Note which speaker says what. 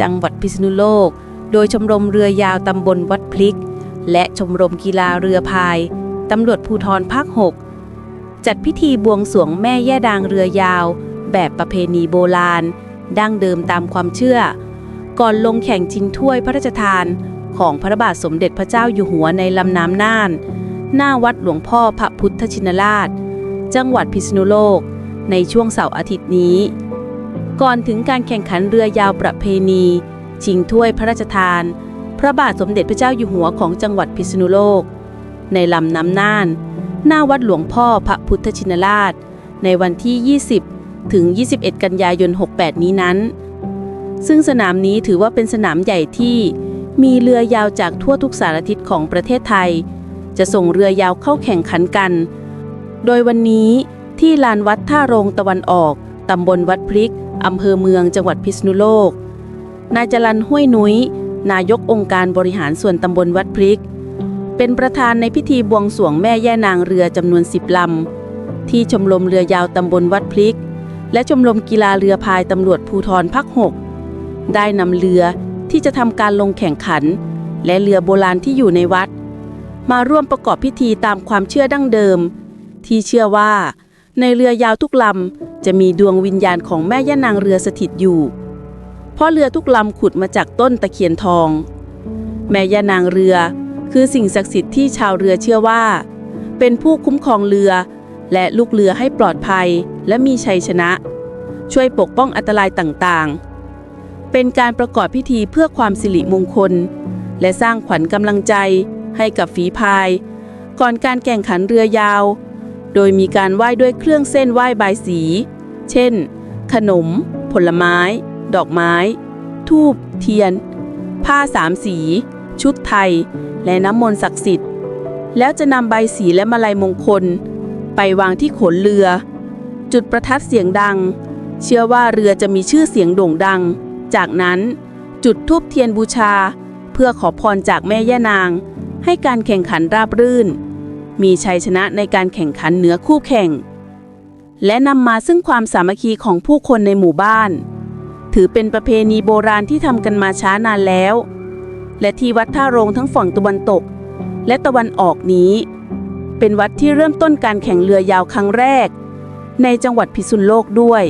Speaker 1: จังหวัดพิษณุโลก โดยชมรมเรือยาวตำบลวัดพลิก และชมรมกีฬาเรือพายตำรวจภูธรภาค 6 จัดพิธีบวงสรวงแม่ย่าดางเรือยาว แบบประเพณีโบราณ ดั้งเดิมตามความเชื่อ ก่อนลงแข่งชิงถ้วยพระราชทาน ของพระบาทสมเด็จพระเจ้าอยู่หัวในลำน้ำน่าน หน้าวัดหลวงพ่อพระพุทธชินราช จังหวัดพิษณุโลก ในช่วงเสาร์อาทิตย์นี้ ก่อนถึงการแข่งขันเรือยาวประเพณีชิงถ้วยพระราชทาน พระบาทสมเด็จพระเจ้าอยู่หัวของจังหวัดพิษณุโลก ในลำน้ำน่าน หน้าวัดหลวงพ่อพระพุทธชินราช ในวันที่ 20 ถึง 21 กันยายน 68 นี้นั้น ซึ่งสนามนี้ถือว่าเป็นสนามใหญ่ที่มีเรือยาวจากทั่วทุกสารทิศของประเทศไทย จะส่งเรือยาวเข้าแข่งขันกัน โดยวันนี้ที่ลานวัดท่าโรงตะวันออก ตำบลวัดพริก อำเภอเมืองจังหวัดพิษณุโลก นายจรันห้วยนุย้ย นายกองค์การบริหารส่วนตำบลวัดพริก เป็นประธานในพิธีบวงสรวงแม่แย่นางเรือจำนวนสิบลำ ที่ชมรมเรือยาวตำบลวัดพริก และชมรมกีฬาเรือพายตำรวจภูธรภาค6ได้นำเรือที่จะทำการลงแข่งขัน และเรือโบราณที่อยู่ในวัด มาร่วมประกอบพิธีตามความเชื่อดั้งเดิม ที่เชื่อว่า ในเรือยาวทุกลำจะมีดวงวิญญาณของแม่ย่านางเรือสถิตอยู่ เพราะเรือทุกลำขุดมาจากต้นตะเคียนทอง แม่ย่านางเรือ คือสิ่งศักดิ์สิทธิ์ที่ชาวเรือเชื่อว่า เป็นผู้คุ้มครองเรือ และลูกเรือให้ปลอดภัยและมีชัยชนะ ช่วยปกป้องอันตรายต่างๆ เป็นการประกอบพิธีเพื่อความสิริมงคล และสร้างขวัญกำลังใจให้กับฝีพาย ก่อนการแข่งขันเรือยาว โดยมีการไหว้ด้วยเครื่องเส้นไหว้บายสี เช่น ขนม ผลไม้ ดอกไม้ ทูบ เทียน ผ้าสามสี ชุดไทย และน้ำมนต์ศักดิ์สิทธิ์ แล้วจะนำใบสีและมาลัยมงคล ไปวางที่ขนเรือ จุดประทัดเสียงดัง เชื่อว่าเรือจะมีชื่อเสียงโด่งดัง จากนั้นจุดทูบเทียนบูชา เพื่อขอพรจากแม่ย่านาง ให้การแข่งขันราบรื่น มีชัยชนะในการแข่งขันเหนือคู่แข่ง และนำมาซึ่งความสามัคคีของผู้คนในหมู่บ้าน ถือเป็นประเพณีโบราณที่ทำกันมาช้านานแล้ว และที่วัดท่าโรงทั้งฝั่งตะวันตก และตะวันออกนี้ เป็นวัดที่เริ่มต้นการแข่งเรือยาวครั้งแรก ในจังหวัดพิษณุโลกด้วย